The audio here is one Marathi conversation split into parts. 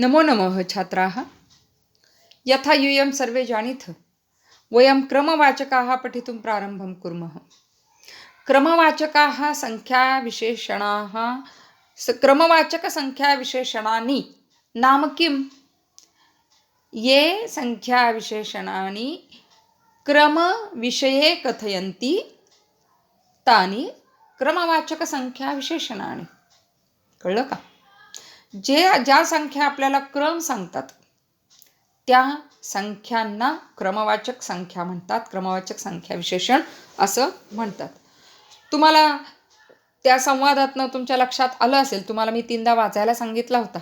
नमो नमः छात्राः। यथा यूयं सर्वे जानीथ। वयं क्रमवाचकाः पठितुं प्रारम्भं कुर्मः। क्रमवाचकाः सङ्ख्याविशेषणाः स क्रमवाचकसङ्ख्याविशेषणानि नाम किं? ये सङ्ख्याविशेषणानि क्रमविषये कथयन्ति तानि क्रमवाचकसङ्ख्याविशेषणानि। कळलं का? जे ज्या संख्या आपल्याला क्रम सांगतात त्या संख्यांना क्रमवाचक संख्या म्हणतात. क्रमवाचक संख्या विशेषण असं म्हणतात. तुम्हाला त्या संवादातनं तुमच्या लक्षात आलं असेल तुम्हाला मी तीनदा वाचायला सांगितला होता.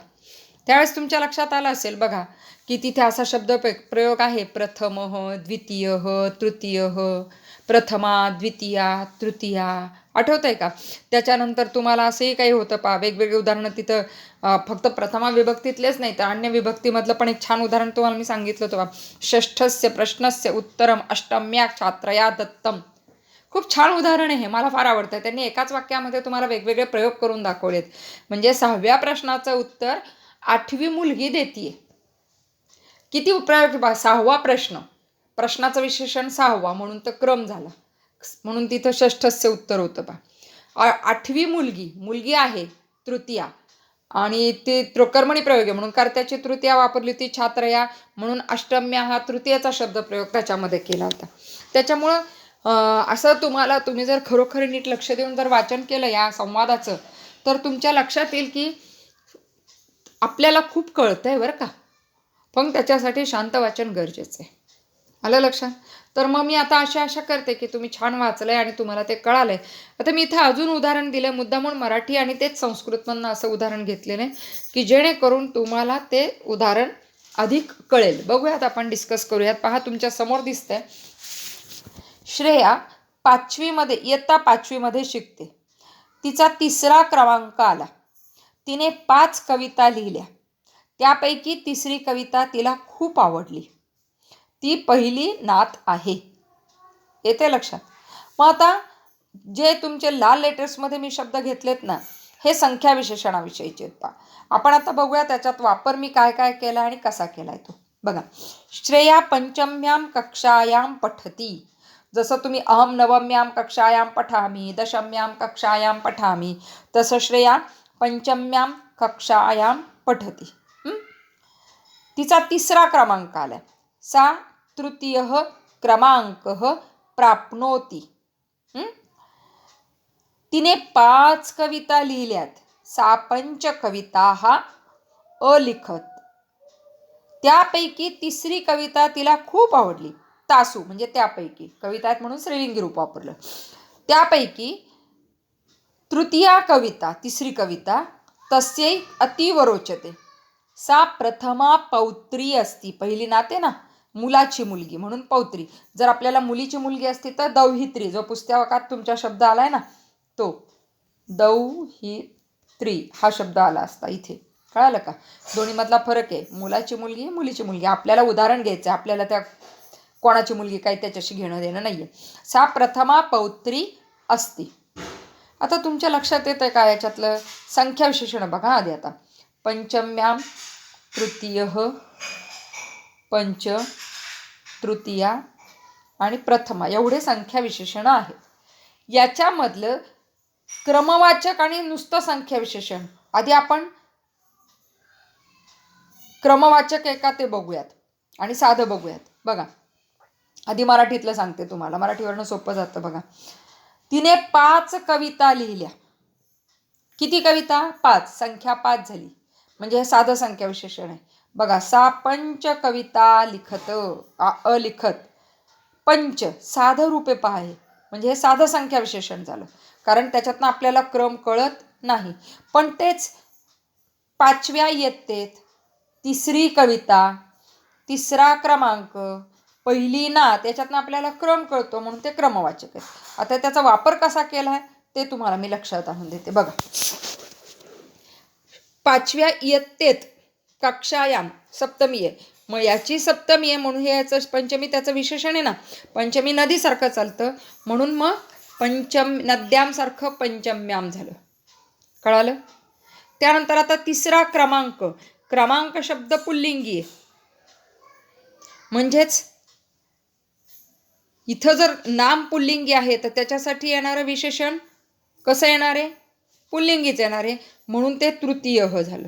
त्यावेळेस तुमच्या लक्षात आलं असेल बघा की तिथे असा शब्द प्रयोग आहे. प्रथम द्वितीय तृतीय प्रथमा द्वितीया तृतीया आठवत आहे का? त्याच्यानंतर तुम्हाला असंही काही होतं पा वेगवेगळे उदाहरणं तिथं फक्त प्रथमा विभक्तीतलेच नाही तर अन्य विभक्तीमधलं पण एक छान उदाहरण तुम्हाला मी सांगितलं होतं बा. षष्ठस्य प्रश्नस्य उत्तरम अष्टम्या छात्रया दत्तम. खूप छान उदाहरण आहे मला फार आवडतं त्यांनी एकाच वाक्यामध्ये तुम्हाला वेगवेगळे प्रयोग करून दाखवलेत. म्हणजे सहाव्या प्रश्नाचं उत्तर आठवी मुलगी देतीये. किती उपयोग बा सहावा प्रश्न. प्रश्नाचं विशेषण सहावा म्हणून तर क्रम झाला. म्हणून तिथं षष्ठस्य उत्तर होतं बा. आठवी मुलगी मुलगी आहे तृतीया. आणि ते त्रोकर्मणी प्रयोग आहे म्हणून कर्त्याची तृतीया वापरली होती छात्रया. म्हणून अष्टम्या हा तृतीयाचा शब्दप्रयोग त्याच्यामध्ये केला होता. त्याच्यामुळं असं तुम्हाला तुम्ही जर खरोखर नीट लक्ष देऊन जर वाचन केलं या संवादाचं तर तुमच्या लक्षात येईल की आपल्याला खूप कळतं आहे बरं का. पण त्याच्यासाठी शांत वाचन गरजेचं आहे. आलं लक्षात? तर मग मी आता अशा आशा करते की तुम्ही छान वाचलं आहे आणि तुम्हाला ते कळालं आहे आता मी इथं अजून उदाहरण दिलं आहे मुद्दा म्हणून मराठी आणि तेच संस्कृतमधनं असं उदाहरण घेतलेलं आहे की जेणेकरून तुम्हाला ते उदाहरण अधिक कळेल. बघूयात आपण डिस्कस करूयात. पहा तुमच्यासमोर दिसतंय. श्रेया पाचवीमध्ये इयत्ता पाचवीमध्ये शिकते. तिचा तिसरा क्रमांक आला. तिने पाच कविता लिहिल्या. त्यापैकी तिसरी कविता तिला खूप आवडली. ती पहिली नात आहे. येते लक्षात? मग आता जे तुमचे लाल लेटर्समध्ये मी शब्द घेतलेत ना हे संख्या विशेषणाविषयीचे आहेत पा आपण आता बघूया त्याच्यात वापर मी काय काय केला आणि कसा केला आहे तो. बघा श्रेया पंचम्याम कक्षायाम पठती. जसं तुम्ही अहम नवम्याम कक्षायाम पठामी दशम्याम कक्षायाम पठामी तसं श्रेया पंचम्याम कक्षायाम पठती. तिचा तिसरा क्रमांक आला सा तृतीय क्रमांक प्राप्नोती. तिने पाच कविता लिहिल्यात. सा पंच कविता हा अलिखत. त्यापैकी तिसरी कविता तिला खूप आवडली. तासू म्हणजे त्यापैकी. कविता आहेत म्हणून श्रीलिंगी रूप वापरलं. त्यापैकी तृतीया कविता तिसरी कविता तस्यै अतीव रोचते सा प्रथमा पौत्री असती. पहिली नाते ना? मुलाची मुलगी म्हणून पौत्री. जर आपल्याला मुलीची मुलगी असती तर दौहित्री जो पुस्तकात तुमचा शब्द आलाय ना तो. दौहित्री हा शब्द आला असता इथे. कळालं का? दोन्हीमधला फरक आहे. मुलाची मुलगी मुलीची मुलगी. आपल्याला उदाहरण घ्यायचं आपल्याला त्या कोणाची मुलगी काही त्याच्याशी घेणं देणं नाही आहे सा प्रथमा पौत्री असती. आता तुमच्या लक्षात येतं आहे का याच्यातलं? संख्या विशेषण बघा आधी आता. पंचम्याम तृतीय पंच तृतीया आणि प्रथमा. एवढे संख्या विशेषणं आहेत. याच्यामधलं क्रमवाचक आणि नुसतं संख्या विशेषण. आधी आपण क्रमवाचक आहे का ते बघूयात आणि साधं बघूयात. बघा. आधी मराठीतलं सांगते तुम्हाला. मराठीवरनं सोपं जातं बघा. तिने पाच कविता लिहिल्या. किती कविता? पाच. संख्या पाच झाली. म्हणजे हे साधं संख्या विशेषण आहे. बघा सा पंच कविता लिखत अलिखत पंच साधं रूपे पहा. म्हणजे हे साधं संख्या विशेषण झालं. कारण त्याच्यातनं आपल्याला क्रम कळत नाही. पण तेच पाचव्या इयत्तेत तिसरी कविता तिसरा क्रमांक पहिली ना त्याच्यातनं आपल्याला क्रम कळतो म्हणून ते क्रमवाचक आहेत. आता त्याचा वापर कसा केला आहे ते तुम्हाला मी लक्षात आणून देते. बघा. पाचव्या इयत्तेत कक्षायाम सप्तमी आहे मग याची सप्तमी आहे म्हणून हे याचं पंचमी त्याचं विशेषण आहे ना पंचमी नदीसारखं चालतं. म्हणून मग पंचम नद्यांसारखं पंचम्याम झालं. कळालं? त्यानंतर आता तिसरा क्रमांक. क्रमांक शब्द पुल्लिंगी आहे म्हणजेच इथं जर नाम पुल्लिंगी आहे तर त्याच्यासाठी येणारं विशेषण कसं येणार? आहे पुल्लिंगीच येणार. आहे म्हणून ते तृतीय ह झालं.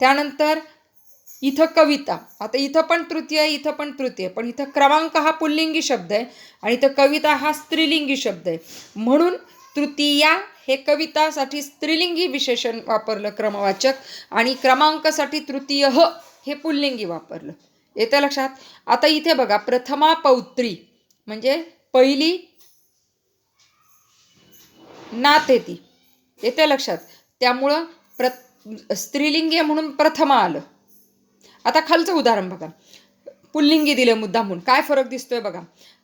त्यानंतर इथं कविता. आता इथं पण तृतीय आहे इथं पण तृतीय पण इथं क्रमांक हा पुल्लिंगी शब्द आहे आणि इथं कविता हा स्त्रीलिंगी शब्द आहे. म्हणून तृतीया हे कवितासाठी स्त्रीलिंगी विशेषण वापरलं क्रमवाचक आणि क्रमांकासाठी तृतीय ह हे पुल्लिंगी वापरलं. येतं लक्षात? आता इथे बघा प्रथमा पौत्री म्हणजे पहिली नात येते येते लक्षात? त्यामुळं प्र स्त्रीलिंगी म्हणून प्रथमा आलं. आता खालचं उदाहरण बघा. पुल्लिंगी दिलं मुद्दा म्हणून काय फरक दिसतोय बघा.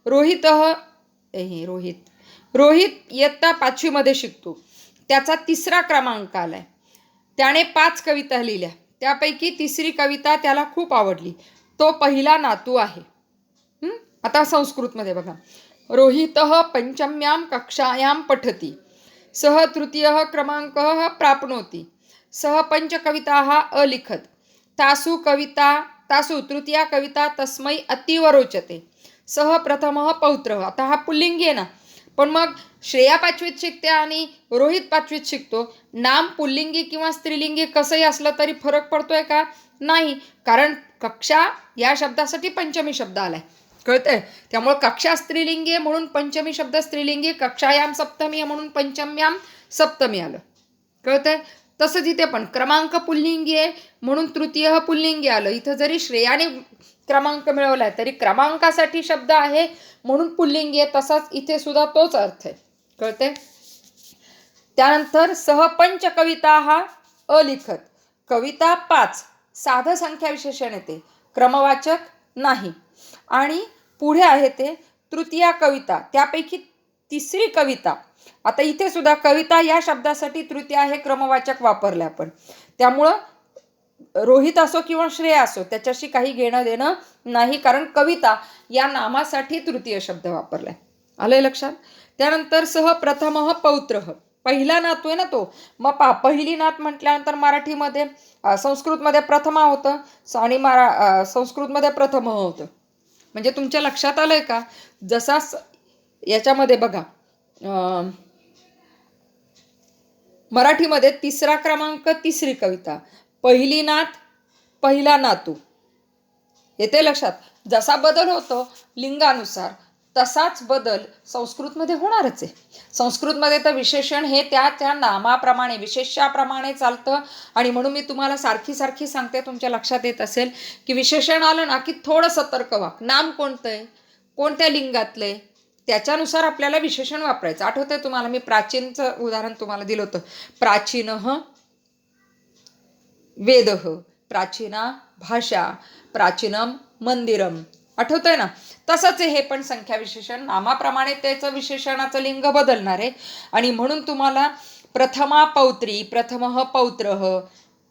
रोहित हे रोहित. रोहित इयत्ता पाचवीमध्ये शिकतो. त्याचा तिसरा क्रमांक आलाय. त्याने पाच कविता लिहिल्या. त्यापैकी तिसरी कविता त्याला खूप आवडली. तो पहिला नातू आहे. आता संस्कृतमध्ये बघा. रोहित पंचम्यां कक्षायां पठती. सह तृतीय क्रमांक प्राप्नोति. सह हा अलिखत. तासु कविता तासु तृतीया कविता तस्मै अतीव रोचते सह प्रथम पौत्र. आता हा पुल्लिंगी आहे ना. पण मग श्रेया पाचवीत शिकते आणि रोहित पाचवीत शिकतो. नाम पुल्लिंगी किंवा स्त्रीलिंगी कसंही असलं तरी फरक पडतोय का? नाही. कारण कक्षा या शब्दासाठी पंचमी शब्द आलाय. कळतंय? त्यामुळे कक्षा स्त्रीलिंगी आहे म्हणून पंचमी शब्द स्त्रीलिंगी कक्षायाम सप्तमी आहे म्हणून पंचम्याम सप्तमी आलं. कळतंय? तसंच इथे पण क्रमांक पुल्लिंगी आहे म्हणून तृतीय पुल्लिंगी आलं. इथं जरी श्रेयाने क्रमांक मिळवलाय तरी क्रमांकासाठी शब्द आहे म्हणून पुल्लिंगी आहे तसाच इथे सुद्धा तोच अर्थ आहे. कळते त्यानंतर सहपंच कविता हा अलिखत. कविता पाच साधं संख्या विशेषण येते क्रमवाचक नाही. आणि पुढे आहे ते तृतीया कविता. त्यापैकी तिसरी कविता. आता इथे सुद्धा कविता या शब्दासाठी तृतीया हे क्रमवाचक वापरलं आपण त्यामुळं रोहित असो किंवा श्रेय असो त्याच्याशी काही घेणं देणं नाही कारण कविता या नामासाठी तृतीय शब्द वापरलाय. आलंय लक्षात? त्यानंतर सह प्रथम पौत्र. पहिला नातू आहे ना तो? मग पा पहिली नात म्हटल्यानंतर मराठीमध्ये संस्कृतमध्ये प्रथमा होतं आणि मरा संस्कृतमध्ये प्रथम होतं. म्हणजे तुमच्या लक्षात आलंय का? जसा याच्यामध्ये बघा मराठीमध्ये तिसरा क्रमांक तिसरी कविता पहिली नात पहिला नातू. येते लक्षात? जसा बदल होतो लिंगानुसार तसाच बदल संस्कृतमध्ये होणारच आहे. संस्कृतमध्ये तर विशेषण हे त्या त्या नामाप्रमाणे विशेषाप्रमाणे चालतं. आणि म्हणून मी तुम्हाला सारखी सारखी सांगते तुमच्या लक्षात येत असेल की विशेषण आलं ना की थोडं सतर्क व्हा. नाम कोणतं आहे कोणत्या लिंगातलं आहे त्याच्यानुसार आपल्याला विशेषण वापरायचं. आठवतंय तुम्हाला? मी प्राचीनचं उदाहरण तुम्हाला दिलं होतं. प्राचीन वेद प्राचीना भाषा प्राचीनम मंदिरम. आठवतंय ना? तसंच आहे हे पण संख्या विशेषण. नामाप्रमाणे त्याचं विशेषणाचं लिंग बदलणार. आहे आणि म्हणून तुम्हाला प्रथमा पौत्री प्रथम पौत्र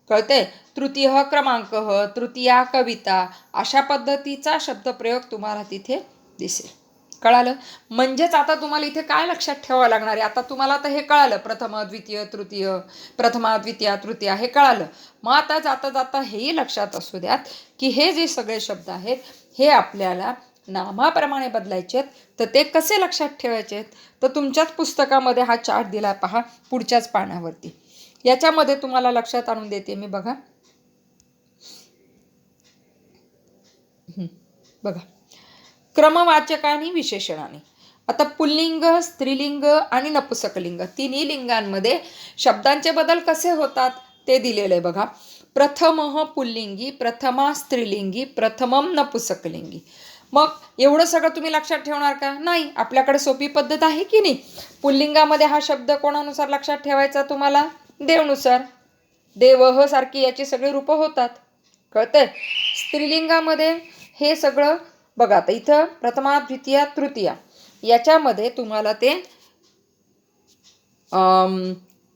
कळते तृतीय क्रमांक तृतीया कविता अशा पद्धतीचा शब्दप्रयोग तुम्हाला तिथे दिसेल. कळालं? म्हणजेच आता तुम्हाला इथे काय लक्षात ठेवावं लागणार आहे? आता तुम्हाला आता हे कळालं. प्रथम द्वितीय तृतीय प्रथमा द्वितीय तृतीय हे कळालं. मग आता जाता जाता हेही लक्षात असू द्यात की हे जे सगळे शब्द आहेत हे आपल्याला नामाप्रमाणे बदलायचे आहेत. तर ते कसे लक्षात ठेवायचे आहेत? तर तुमच्याच पुस्तकामध्ये हा चार्ट दिला पहा पुढच्याच पानावरती. याच्यामध्ये तुम्हाला लक्षात आणून देते मी बघा. बघा. क्रमवाचकाने विशेषणाने. आता पुल्लिंग स्त्रीलिंग आणि नपुसकलिंग तिन्ही लिंगांमध्ये शब्दांचे बदल कसे होतात ते दिलेलं आहे बघा. प्रथम पुल्लिंगी प्रथमा स्त्रीलिंगी प्रथमम नपुसकलिंगी. मग एवढं सगळं तुम्ही लक्षात ठेवणार का? नाही. आपल्याकडे सोपी पद्धत आहे की नाही? पुल्लिंगामध्ये हा शब्द कोणानुसार लक्षात ठेवायचा तुम्हाला? देवनुसार. देवह सारखी याची सगळी रूपं होतात. कळतंय? स्त्रीलिंगामध्ये हे सगळं बघा आता इथं प्रथमा द्वितीया तृतीया. याच्यामध्ये तुम्हाला ते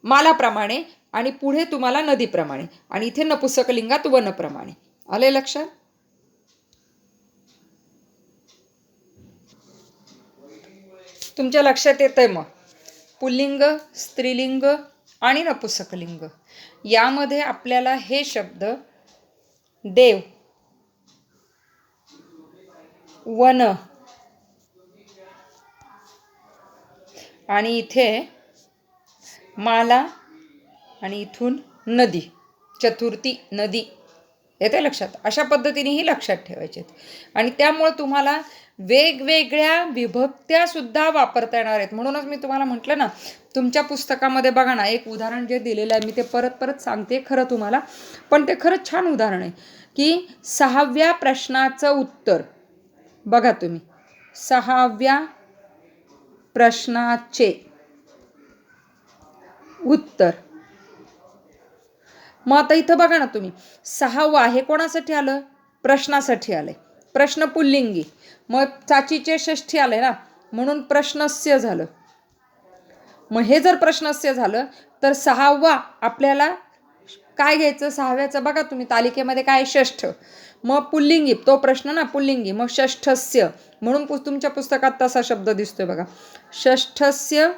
मालाप्रमाणे आणि पुढे तुम्हाला नदीप्रमाणे. आणि इथे नपुसकलिंगात वनप्रमाणे. आले लक्षात? तुमच्या लक्षात येत आहे मग? पुल्लिंग स्त्रीलिंग आणि नपुसकलिंग. यामध्ये आपल्याला हे शब्द देव वन. आणि इथे माला आणि इथून नदी चतुर्थी नदी. येते लक्षात? अशा पद्धतीनेही लक्षात ठेवायचे आणि त्यामुळं तुम्हाला वेगवेगळ्या विभक्त्यासुद्धा वापरता येणार आहेत. म्हणूनच मी तुम्हाला म्हटलं ना तुमच्या पुस्तकामध्ये बघा ना एक उदाहरण जे दिलेलं आहे मी ते परत परत सांगते खरं तुम्हाला. पण ते खरंच छान उदाहरण आहे की सहाव्या प्रश्नाचं उत्तर. बघा तुम्ही. सहाव्या प्रश्नाचे उत्तर. मग आता इथं बघा ना तुम्ही. सहावा हे कोणासाठी आलं? प्रश्नासाठी आलंय. प्रश्न पुल्लिंगी. मग चाचीचे षष्ठी आले ना. म्हणून प्रश्नस्य झालं. मग हे जर प्रश्नस्य झालं तर सहावा आपल्याला काय घ्यायचं? सहाव्याचं बघा तुम्ही तालिकेमध्ये काय षष्ठ. मग पुल्लिंगी तो प्रश्न ना पुल्लिंगी मग षष्ठस्य. म्हणून पु- तुमच्या पुस्तकात तसा शब्द दिसतोय बघा. षष्ठस्य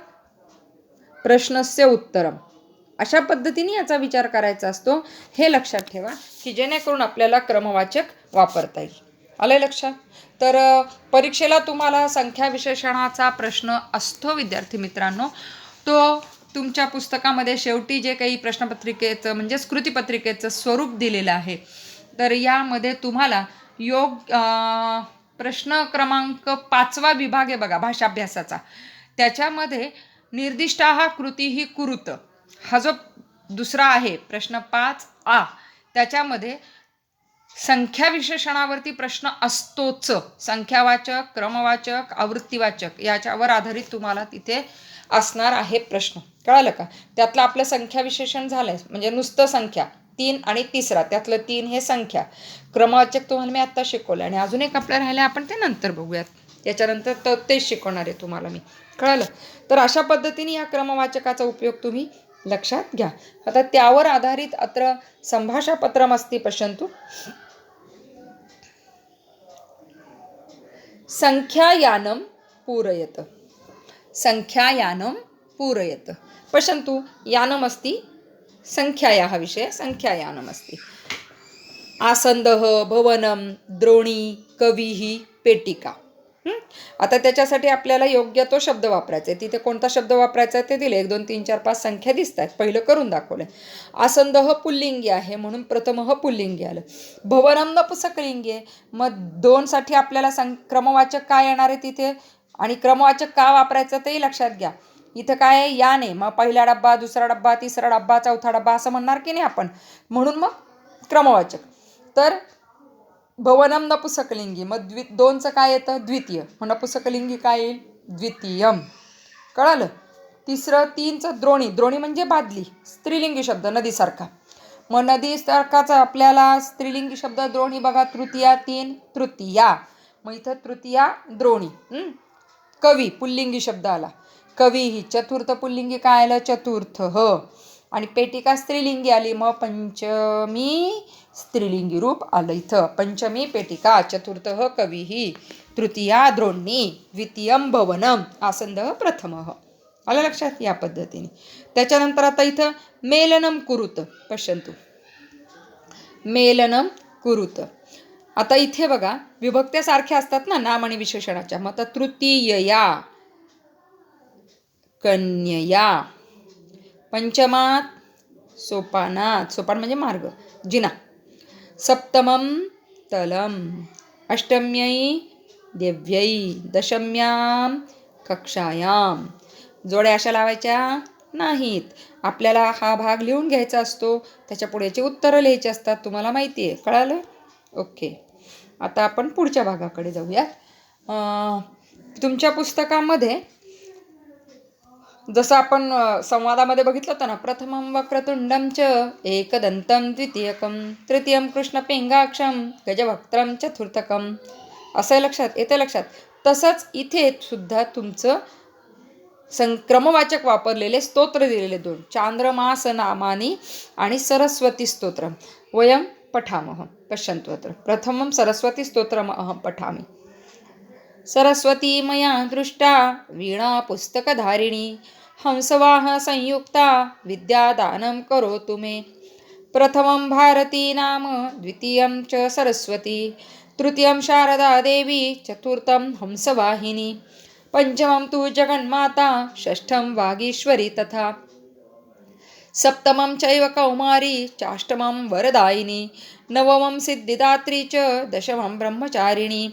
प्रश्नस्य उत्तरम अशा पद्धतीने याचा विचार करायचा असतो. हे लक्षात ठेवा की जेणेकरून आपल्याला क्रमवाचक वापरता येईल. आलं लक्षात? तर परीक्षेला तुम्हाला संख्या विशेषणाचा प्रश्न असतो विद्यार्थी मित्रांनो. तो तुमच्या पुस्तकामध्ये शेवटी जे काही प्रश्नपत्रिकेचं म्हणजेच कृतीपत्रिकेचं स्वरूप दिलेलं आहे तर यामध्ये तुम्हाला योग प्रश्न क्रमांक पाचवा विभाग आहे बघा भाषाभ्यासाचा. त्याच्यामध्ये निर्दिष्ट हा कृती ही कुरुत. हा जो दुसरा आहे प्रश्न पाच आ त्याच्यामध्ये संख्या विशेषणावरती प्रश्न असतोच. संख्यावाचक क्रमवाचक आवृत्तीवाचक याच्यावर आधारित तुम्हाला तिथे असणार आहे प्रश्न. कळालं का? त्यातलं आपलं संख्या विशेषण झालंय. म्हणजे नुसतं संख्या. तीन आणि तिसरा. त्यातलं तीन हे संख्या. क्रमवाचक तुम्हाला मी आत्ता शिकवलं आणि अजून एक आपलं राहिलं आपण ते नंतर बघूयात. याच्यानंतर तर तेच शिकवणार आहे तुम्हाला मी. कळालं? तर अशा पद्धतीने या क्रमवाचकाचा उपयोग तुम्ही लक्षात घ्या. आता त्यावर आधारित अत्र संभाषापत्रमस्ती पश्यंतु संख्यायानं पूरयत. संख्यायानं पूरयत. पश्यन्तु यानमस्ति संख्यायाः विषये संख्यायानमस्ति. आसन्दः भवनं द्रोणी कविः पेटिका. आता त्याच्यासाठी आपल्याला योग्य तो शब्द वापरायचा आहे. तिथे कोणता शब्द वापरायचा आहे ते दिले. एक दोन तीन चार पाच संख्या दिसत आहेत पहिलं करून दाखवलं. आसंदह पुल्लिंगी आहे म्हणून प्रथमः पुल्लिंगी आलं. भवनम नपुसकलिंगी आहे मग दोनसाठी आपल्याला सं क्रमवाचक काय येणार आहे तिथे? आणि क्रमवाचक का वापरायचं तेही लक्षात घ्या. इथं काय आहे याने मग पहिला डब्बा दुसरा डब्बा तिसरा डब्बा चौथा डब्बा असं म्हणणार की नाही आपण? म्हणून मग क्रमवाचक. तर भवनम नपुसकलिंगी मग द्वि दोनचं काय येतं? द्वितीय. मग नपुसकलिंगी काय येईल? द्वितीयम. कळालं? तिसरं तीनचं द्रोणी. द्रोणी म्हणजे बादली स्त्रीलिंगी शब्द नदीसारखा. मग नदीसारखाचा आपल्याला स्त्रीलिंगी शब्द द्रोणी बघा तृतीया तीन तृतीया. मग इथं तृतीया द्रोणी. हं? कवी पुल्लिंगी शब्द आला. कवी ही चतुर्थ पुल्लिंगी काय आलं? चतुर्थ ह. आणि पेटिका स्त्रीलिंगी आली. मग पंचमी स्त्रीलिंगी रूप आलं इथं. पंचमी पेटिका चतुर्थ कवी ही. तृतीया द्रोणी द्वितीयम भवनम. आसंद प्रथमः आलं लक्षात? या पद्धतीने. त्याच्यानंतर आता इथं मेलनम कुरुत. पश्यंतु मेलनम कुरुत. आता इथे बघा विभक्त्या सारख्या असतात ना नाम आणि विशेषणाच्या. मग आता तृतीयया कन्यया पंचमात सोपानात सोपान म्हणजे मार्ग जिना. सप्तमम तलम. अष्टम्यै देव्यई दशम्याम कक्षायाम जोड्या अशा लावायच्या नाहीत. आपल्याला हा भाग लिहून घ्यायचा असतो त्याच्या पुढेचे उत्तरं लिहायचे असतात तुम्हाला माहिती आहे कळालं? ओके. आता आपण पुढच्या भागाकडे जाऊया. तुमच्या पुस्तकामध्ये जसं आपण संवादामध्ये बघितलं होतं ना प्रथमं वक्रतुंडम च एकदंतं द्वितीयकं तृतीयं कृष्णपिंगाक्षं गजभक्त्रम चतुर्थकम असं लक्षात येतं लक्षात. तसंच इथे सुद्धा तुमचं संक्रमवाचक वापरलेले स्तोत्र दिलेले दोन. चांद्रमास नामानी आणि सरस्वती स्तोत्र. वयं पठामः। पश्यन्तु अत्र। प्रथमं सरस्वतीस्तोत्रम् अहं पठामि। सरस्वती मया दृष्टा वीणा पुस्तकधारिणी हंसवाह संयुक्ता विद्यादानं करोतु मे। प्रथमं भारती नाम द्वितीयं च सरस्वती तृतीयं शारदा देवी चतुर्थं हंसवाहिनी पञ्चमं तु जगन्माता षष्ठं वागीश्वरी तथा सप्तमं चैव कौमारी चाष्टमं वरदायिनी नवमं सिद्धिदात्री च दशमं ब्रह्मचारिणी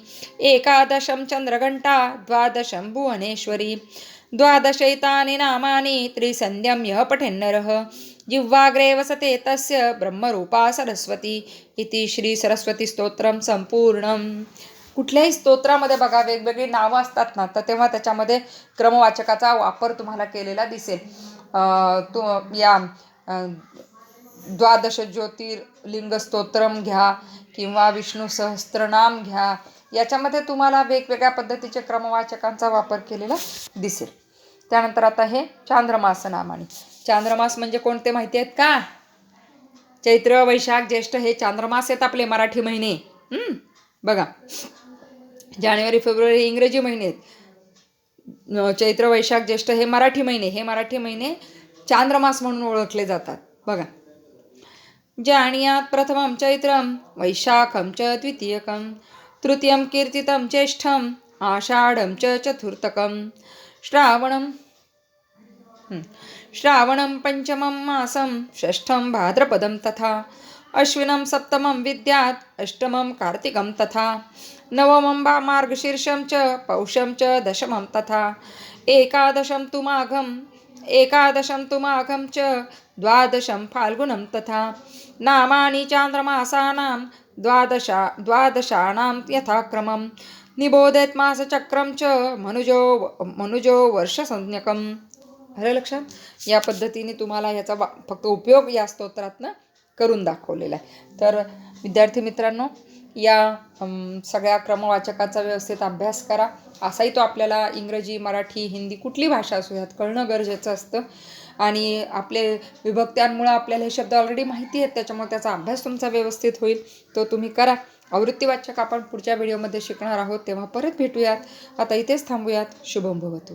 एकादशं चन्द्रघण्टा द्वादशं भुवनेश्वरी द्वादशैतानि नामानि त्रिसन्ध्यं यः पठेन्नरः जिह्वाग्रे वसते तस्य ब्रह्मरूपा सरस्वती इति श्रीसरस्वतीस्तोत्रं संपूर्णं कुठल्याही स्तोत्रामध्ये बघा वेगवेगळी नावं असतात ना तर तेव्हा त्याच्यामध्ये क्रमवाचकाचा वापर तुम्हाला केलेला दिसेल. तु या द्वादश ज्योतिर्लिंग स्तोत्रम घ्या किंवा विष्णू सहस्त्रनाम घ्या याच्यामध्ये तुम्हाला वेगवेगळ्या पद्धतीचे क्रमवाचकांचा वापर केलेला दिसेल. त्यानंतर आता हे चांद्रमास नामाने चांद्रमास म्हणजे कोणते माहिती आहेत का? चैत्र वैशाख ज्येष्ठ हे चांद्रमास आहेत आपले मराठी महिने. बघा. जानेवारी फेब्रुवारी हे इंग्रजी महिने आहेत. चैत्र वैशाख ज्येष्ठ हे मराठी महिने हे मराठी महिने चांद्रमास म्हणून ओळखले जातात. बघा. जाणीयात प्रथमं चैत्रं वैशाखं च द्वितीयकं तृतीयं कीर्तितं ज्येष्ठम् आषाढं च चतुर्थकं श्रावणं श्रावणं पञ्चमं मासं षष्ठं भाद्रपदं तथा अश्विनं सप्तमं विद्यात् अष्टमं कार्तिकं तथा नवमं मार्गशीर्षं च पौषं च दशमं तथा। एकादशं तु माघम् एकादशं तु माघं च द्वादशं फाल्गुनं तथा। नामानि चान्द्रमासानां द्वादशा द्वादशानां यथाक्रमं। निबोधयत् मासचक्रं च मनुजो मनुजो वर्षसंज्ञकं आलं लक्षात या पद्धतीने तुम्हाला याचा वा फक्त उपयोग या स्तोत्रातनं करून दाखवलेला आहे. तर विद्यार्थी मित्रांनो या सगळ्या क्रमवाचकाचा व्यवस्थित अभ्यास करा. असाही तो आपल्याला इंग्रजी मराठी हिंदी कुठली भाषा असू यात कळणं गरजेचं असतं. आणि आपले विभक्त्यांमुळं आपल्याला हे शब्द ऑलरेडी माहिती आहेत त्याच्यामुळे त्याचा अभ्यास तुमचा व्यवस्थित होईल. तो तुम्ही करा. आवृत्तीवाचक आपण पुढच्या व्हिडिओमध्ये शिकणार आहोत तेव्हा परत भेटूयात. आता इथेच थांबूयात. शुभम भवतू.